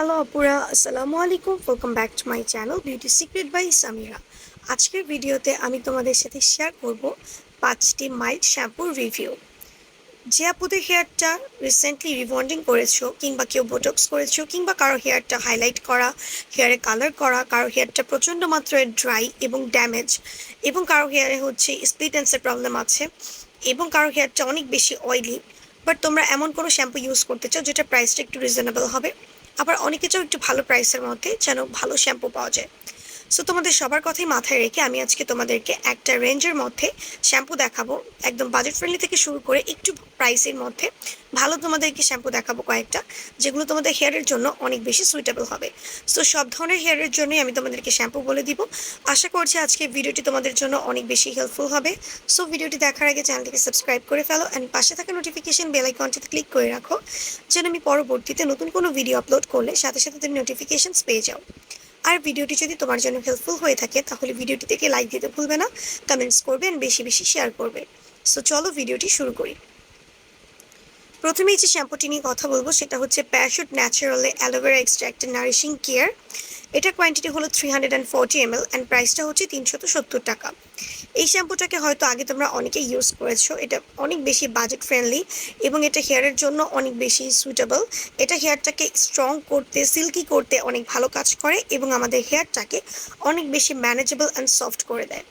Hello আপুরা আসসালামু আলাইকুম welcome back to my channel beauty secret by Samira আজকের ভিডিওতে আমি তোমাদের সাথে শেয়ার করব পাঁচটি মাইল্ড শ্যাম্পুর রিভিউ যে আপুদের হেয়ারটা রিসেন্টলি রিবন্ডিং করেছ, কিংবা কেউ বোটক্স করেছ, কিংবা কারও হেয়ারটা হাইলাইট করা হেয়ারে কালার করা, কারও হেয়ারটা প্রচণ্ড মাত্রায় ড্রাই এবং ড্যামেজ এবং কারও হেয়ারে হচ্ছে স্প্লিটেন্সের প্রবলেম আছে, এবং কারও হেয়ারটা অনেক বেশি অয়েলি বাট তোমরা এমন কোনো শ্যাম্পু ইউজ করতে চাও যেটা প্রাইসটা একটু রিজনেবল হবে? আবার অনেক কিছু একটু ভালো প্রাইসের মধ্যে যেন ভালো শ্যাম্পু পাওয়া যায়। সো তোমাদের সবার কথাই মাথায় রেখে আমি আজকে তোমাদেরকে একটা রেঞ্জের মধ্যে শ্যাম্পু দেখাবো। একদম বাজেট ফ্রেন্ডলি থেকে শুরু করে একটু প্রাইসের মধ্যে ভালো তোমাদেরকে শ্যাম্পু দেখাবো কয়েকটা, যেগুলো তোমাদের হেয়ারের জন্য অনেক বেশি সুইটেবল হবে। সো সব ধরনের হেয়ারের জন্যই আমি তোমাদেরকে শ্যাম্পু বলে দিব। আশা করছি আজকে ভিডিওটি তোমাদের জন্য অনেক বেশি হেল্পফুল হবে। সো ভিডিওটি দেখার আগে চ্যানেলটিকে সাবস্ক্রাইব করে ফেলো অ্যান্ড পাশে থাকা নোটিফিকেশন বেল আইকনটিতে ক্লিক করে রাখো। যেন আমি পরবর্তীতে নতুন কোনো ভিডিও আপলোড করলে সাথে সাথে তুমি নোটিফিকেশনস পেয়ে যাও। আর ভিডিওটি যদি তোমার জন্য হেল্পফুল হয়ে থাকে, তাহলে ভিডিওটি থেকে লাইক দিতে ভুলবে না কমেন্টস করবে অ্যান্ড বেশি বেশি শেয়ার করবে সো চলো ভিডিওটি শুরু করি। প্রথমেই যে শ্যাম্পুটি নিয়ে কথা বলব, সেটা হচ্ছে Parachute Naturale aloe vera extract nourishing care এটা কোয়ান্টিটি হলো three hundred and forty ML and প্রাইসটা হচ্ছে তিনশত সত্তর টাকা। এই শ্যাম্পুটাকে হয়তো আগে তোমরা অনেকে ইউজ করেছ। এটা অনেক বেশি বাজেট ফ্রেন্ডলি এবং এটা হেয়ারের জন্য অনেক বেশি সুইটেবল এটা হেয়ারটাকে স্ট্রং করতে সিল্কি করতে অনেক ভালো কাজ করে এবং আমাদের হেয়ারটাকে অনেক বেশি ম্যানেজেবল অ্যান্ড সফট করে দেয়।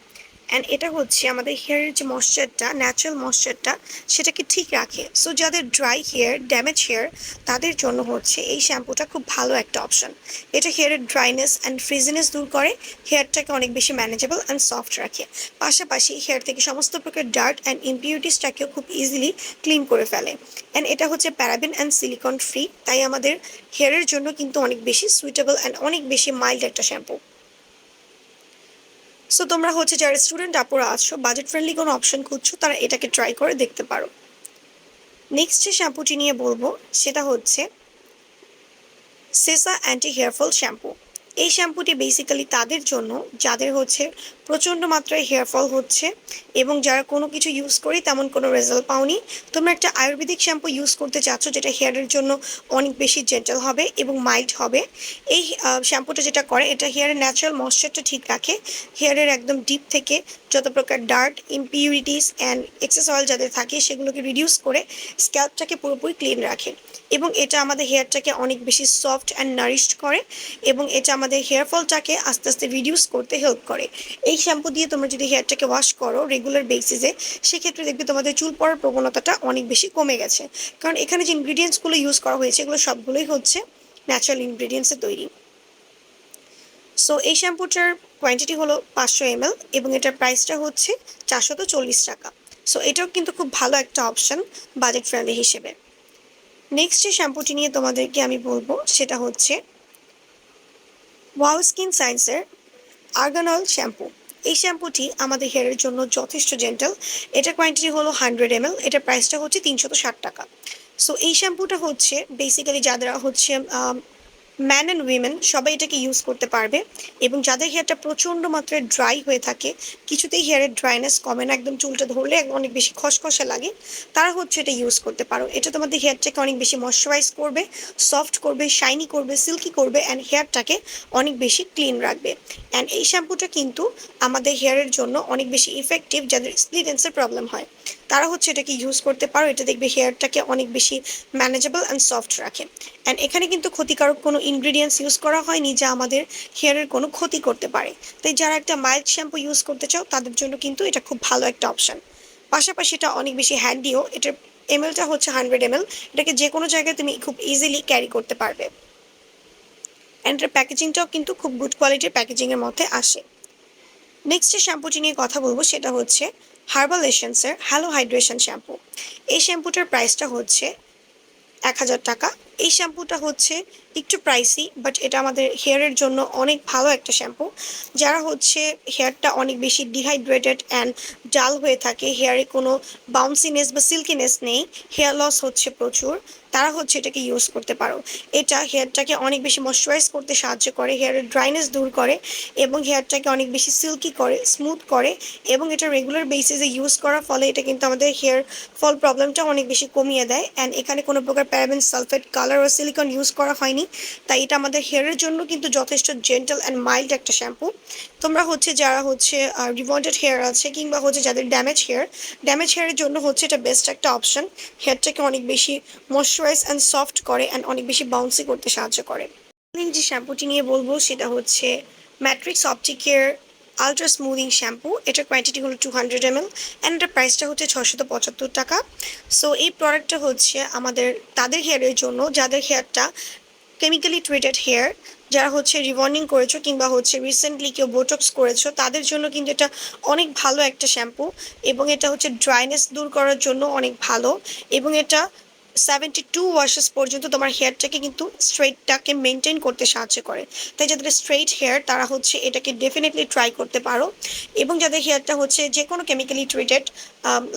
অ্যান্ড এটা হচ্ছে আমাদের হেয়ারের যে ময়শ্চারটা ন্যাচারাল ময়শ্চারটা সেটাকে ঠিক রাখে। সো যাদের ড্রাই হেয়ার ড্যামেজ হেয়ার তাদের জন্য হচ্ছে এই শ্যাম্পুটা খুব ভালো একটা অপশন এটা হেয়ারের ড্রাইনেস অ্যান্ড ফ্রিজিনেস দূর করে হেয়ারটাকে অনেক বেশি ম্যানেজেবল অ্যান্ড সফট রাখে। পাশাপাশি হেয়ার থেকে সমস্ত প্রকার ডার্ট অ্যান্ড ইম্পিউরিটিসটাকেও খুব ইজিলি ক্লিন করে ফেলে। অ্যান্ড এটা হচ্ছে প্যারাবিন অ্যান্ড সিলিকন ফ্রি তাই আমাদের হেয়ারের জন্য কিন্তু অনেক বেশি সুইটেবল অ্যান্ড অনেক বেশি মাইল্ড একটা শ্যাম্পু সো তোমরা হচ্ছে যারা স্টুডেন্ট আপুরা আছো বাজেট ফ্রেন্ডলি কোনো অপশন খুঁজছো, তারা এটাকে ট্রাই করে দেখতে পারো। নেক্সট যে শ্যাম্পুটি নিয়ে বলব, সেটা হচ্ছে সেসা অ্যান্টি হেয়ারফল শ্যাম্পু এই শ্যাম্পুটি বেসিক্যালি তাদের জন্য, যাদের হচ্ছে প্রচণ্ড মাত্রায় হেয়ার ফল হচ্ছে এবং যারা কোনো কিছু ইউজ করি তেমন কোনো রেজাল্ট পাওনি। তোমরা একটা আয়ুর্বেদিক শ্যাম্পু ইউজ করতে চাচ্ছ যেটা হেয়ারের জন্য অনেক বেশি জেন্টাল হবে এবং মাইল্ড হবে। এই শ্যাম্পুটা যেটা করে, এটা হেয়ারের ন্যাচারাল ময়শ্চারটা ঠিক রাখে। হেয়ারের একদম ডিপ থেকে যত প্রকার dirt impurities and excess oil যাদের থাকে সেগুলোকে রিডিউস করে স্ক্যাল্পটাকে পুরোপুরি ক্লিন রাখে। এবং এটা আমাদের হেয়ারটাকে অনেক বেশি সফট অ্যান্ড নারিশড করে এবং এটা আমাদের হেয়ার ফলটাকে আস্তে আস্তে রিডিউস করতে হেল্প করে। এই শ্যাম্পু দিয়ে তোমরা যদি হেয়ারটাকে ওয়াশ করো রেগুলার বেসিসে সেক্ষেত্রে দেখবে তোমাদের চুল পড়ার প্রবণতাটা অনেক বেশি কমে গেছে। কারণ এখানে যে ইনগ্রিডিয়েন্টসগুলো ইউজ করা হয়েছে, এগুলো সবগুলোই হচ্ছে ন্যাচারাল ইনগ্রিডিয়েন্টসে তৈরি। সো এই শ্যাম্পুটার কোয়ান্টিটি হলো পাঁচশো এমএল এবং এটার প্রাইসটা হচ্ছে চারশত চল্লিশ টাকা। সো এটাও কিন্তু খুব ভালো একটা অপশান বাজেট ফ্রেন্ডলি হিসেবে। নেক্সট যে শ্যাম্পুটি নিয়ে তোমাদেরকে আমি বলব, সেটা হচ্ছে ওয়াও স্কিন সায়েন্সের আর্গানল শ্যাম্পু এই শ্যাম্পুটি আমাদের হেয়ারের জন্য যথেষ্ট জেন্টাল এটা কোয়ান্টিটি হলো হান্ড্রেড এমএল এটার প্রাইসটা হচ্ছে তিনশত ষাট টাকা। সো এই শ্যাম্পুটা হচ্ছে বেসিক্যালি যাদের হচ্ছে ম্যান অ্যান্ড উইমেন সবাই এটাকে ইউজ করতে পারবে এবং যাদের হেয়ারটা প্রচণ্ড মাত্রায় ড্রাই হয়ে থাকে, কিছুতেই হেয়ারের ড্রাইনেস কমে না, একদম চুলটা ধরলে অনেক বেশি খসখসে লাগে, তারা হচ্ছে এটা ইউজ করতে পারো। এটা তোমাদের হেয়ারটাকে অনেক বেশি ময়শ্চারাইজ করবে সফট করবে শাইনি করবে সিল্কি করবে অ্যান্ড হেয়ারটাকে অনেক বেশি ক্লিন রাখবে। অ্যান্ড এই শ্যাম্পুটা কিন্তু আমাদের হেয়ারের জন্য অনেক বেশি ইফেক্টিভ যাদের স্প্লিটেন্সের প্রবলেম হয়। তারা হচ্ছে এটাকে ইউজ করতে পারো, এটা দেখবে হেয়ারটাকে অনেক বেশি ম্যানেজেবল অ্যান্ড সফট রাখে। অ্যান্ড এখানে কিন্তু ক্ষতিকারক কোনো ইনগ্রিডিয়েন্টস ইউজ করা হয়নি যা আমাদের হেয়ারের কোনো ক্ষতি করতে পারে। তাই যারা একটা মাইল্ড শ্যাম্পু ইউজ করতে চাও, তাদের জন্য কিন্তু এটা খুব ভালো একটা অপশান পাশাপাশি এটা অনেক বেশি হ্যান্ডিও এটার এমএলটা হচ্ছে হান্ড্রেড এমএল এটাকে যে কোনো জায়গায় তুমি খুব ইজিলি ক্যারি করতে পারবে। অ্যান্ড এটার প্যাকেজিংটাও কিন্তু খুব গুড কোয়ালিটির প্যাকেজিংয়ের মধ্যে আসে। নেক্সট যে শ্যাম্পুটি নিয়ে কথা বলব, সেটা হচ্ছে হার্বাল এসেন্সের হ্যালো হাইড্রেশন শ্যাম্পু এই শ্যাম্পুটার প্রাইসটা হচ্ছে এক হাজার টাকা। এই শ্যাম্পুটা হচ্ছে একটু প্রাইসি বাট এটা আমাদের হেয়ারের জন্য অনেক ভালো একটা শ্যাম্পু। যারা হচ্ছে হেয়ারটা অনেক বেশি ডিহাইড্রেটেড অ্যান্ড ডাল হয়ে থাকে হেয়ারে কোনো বাউন্সিনেস বা সিল্কিনেস নেই হেয়ার লস হচ্ছে প্রচুর, তারা হচ্ছে এটাকে ইউজ করতে পারো। এটা হেয়ারটাকে অনেক বেশি ময়শ্চারাইজ করতে সাহায্য করে হেয়ারের ড্রাইনেস দূর করে এবং হেয়ারটাকে অনেক বেশি সিল্কি করে স্মুথ করে এবং এটা রেগুলার বেসিসে ইউজ করার ফলে এটা কিন্তু আমাদের হেয়ার ফল প্রবলেমটা অনেক বেশি কমিয়ে দেয়। অ্যান্ড এখানে কোনো প্রকার প্যারাবেন সালফেট কালার কালার ও সিলিকন ইউজ করা হয়নি, তাই এটা আমাদের হেয়ারের জন্য কিন্তু যথেষ্ট জেন্টাল অ্যান্ড মাইল্ড একটা শ্যাম্পু তোমরা হচ্ছে যারা হচ্ছে রিভন্টেড হেয়ার আছে কিংবা হচ্ছে যাদের ড্যামেজ হেয়ার ড্যামেজ হেয়ারের জন্য হচ্ছে এটা বেস্ট একটা অপশন হেয়ারটাকে অনেক বেশি ময়শ্চারাইজ অ্যান্ড সফট করে অ্যান্ড অনেক বেশি বাউন্সি করতে সাহায্য করে। যে শ্যাম্পুটি নিয়ে বলব, সেটা হচ্ছে ম্যাট্রিক্স অপটিকের আলট্রা স্মুদিং শ্যাম্পু এটার কোয়ান্টিটি হলো two hundred M L and এটার প্রাইসটা হচ্ছে ছশত পঁচাত্তর টাকা। সো এই প্রোডাক্টটা হচ্ছে আমাদের, তাদের হেয়ারের জন্য, যাদের হেয়ারটা কেমিক্যালি ট্রিটেড হেয়ার যারা হচ্ছে রিবন্ডিং করেছ কিংবা হচ্ছে রিসেন্টলি কেউ বোটক্স করেছ, তাদের জন্য কিন্তু এটা অনেক ভালো একটা শ্যাম্পু এবং এটা হচ্ছে ড্রাইনেস দূর করার জন্য অনেক ভালো, এবং এটা সেভেন্টি টু ওয়াশেস পর্যন্ত তোমার হেয়ারটাকে কিন্তু স্ট্রেটটাকে মেনটেন করতে সাহায্য করে। তাই যাদের স্ট্রেট হেয়ার তারা হচ্ছে এটাকে ডেফিনেটলি ট্রাই করতে পারো। এবং যাদের হেয়ারটা হচ্ছে যে কোনো কেমিক্যালি ট্রিটেড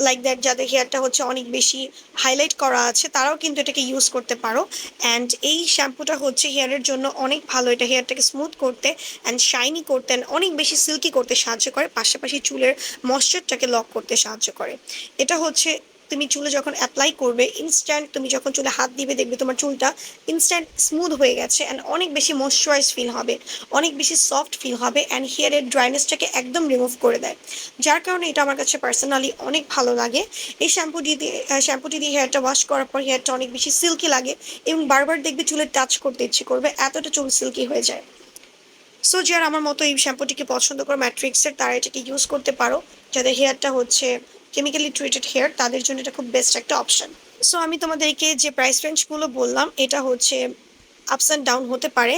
লাইক দ্যাট যাদের হেয়ারটা হচ্ছে অনেক বেশি হাইলাইট করা আছে, তারাও কিন্তু এটাকে ইউজ করতে পারো। অ্যান্ড এই শ্যাম্পুটা হচ্ছে হেয়ারের জন্য অনেক ভালো। এটা হেয়ারটাকে স্মুথ করতে অ্যান্ড শাইনি করতে অ্যান্ড অনেক বেশি সিল্কি করতে সাহায্য করে। পাশাপাশি চুলের ময়শ্চারটাকে লক করতে সাহায্য করে। এটা হচ্ছে তুমি চুলে যখন অ্যাপ্লাই করবে ইনস্ট্যান্ট তুমি যখন চুলে হাত দিবে, দেখবে তোমার চুলটা ইনস্ট্যান্ট স্মুথ হয়ে গেছে অ্যান্ড অনেক বেশি ময়শ্চারাইজ ফিল হবে, অনেক বেশি সফট ফিল হবে অ্যান্ড হেয়ারের ড্রাইনেসটাকে একদম রিমুভ করে দেয়। যার কারণে এটা আমার কাছে পার্সোনালি অনেক ভালো লাগে। এই শ্যাম্পুটি দিয়ে শ্যাম্পুটি দিয়ে হেয়ারটা ওয়াশ করার পর হেয়ারটা অনেক বেশি সিল্কি লাগে এবং বারবার দেখবে চুলে টাচ করতে ইচ্ছে করবে, এতটা চুল সিল্কি হয়ে যায়। সো যারা আমার মতো এই শ্যাম্পুটিকে পছন্দ করো ম্যাট্রিক্সের তারা এটাকে ইউজ করতে পারো। যাদের হেয়ারটা হচ্ছে কেমিক্যালি ট্রিটেড হেয়ার তাদের জন্য এটা খুব বেস্ট একটা অপশন সো আমি তোমাদেরকে যে প্রাইস রেঞ্জগুলো বললাম, এটা হচ্ছে আপস অ্যান্ড ডাউন হতে পারে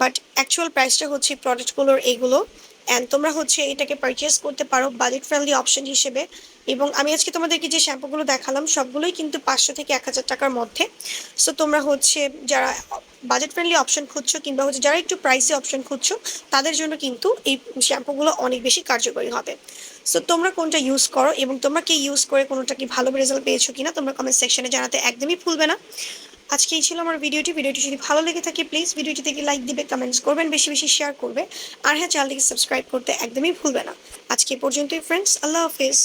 বাট অ্যাকচুয়াল প্রাইসটা হচ্ছে প্রোডাক্টগুলোর এগুলো অ্যান্ড তোমরা হচ্ছে এটাকে পারচেস করতে পারো বাজেট ফ্রেন্ডলি অপশন হিসেবে, এবং আমি আজকে তোমাদেরকে যে শ্যাম্পুগুলো দেখালাম, সবগুলোই কিন্তু পাঁচশো থেকে এক হাজার টাকার মধ্যে। সো তোমরা হচ্ছে যারা বাজেট ফ্রেন্ডলি অপশন খুঁজছো, কিংবা হচ্ছে যারা একটু প্রাইসি অপশন খুঁজছো, তাদের জন্য কিন্তু এই শ্যাম্পুগুলো অনেক বেশি কার্যকরী হবে। সো তোমরা কোনটা ইউজ করো এবং তোমরা কি ইউজ করে কোনোটা কি ভালো রেজাল্ট পেয়েছ কিনা তোমরা কমেন্ট সেকশনে জানাতে একদমই ভুলবে না। আজকে এই ছিল আমার ভিডিওটি। ভিডিওটি যদি ভালো লেগে থাকে প্লিজ ভিডিওটি থেকে লাইক দিবে কমেন্টস করবেন, বেশি বেশি শেয়ার করবে। আর হ্যাঁ চ্যানেলটিকে সাবস্ক্রাইব করতে একদমই ভুলবে না। আজকে পর্যন্তই ফ্রেন্ডস আল্লাহ হাফিজ।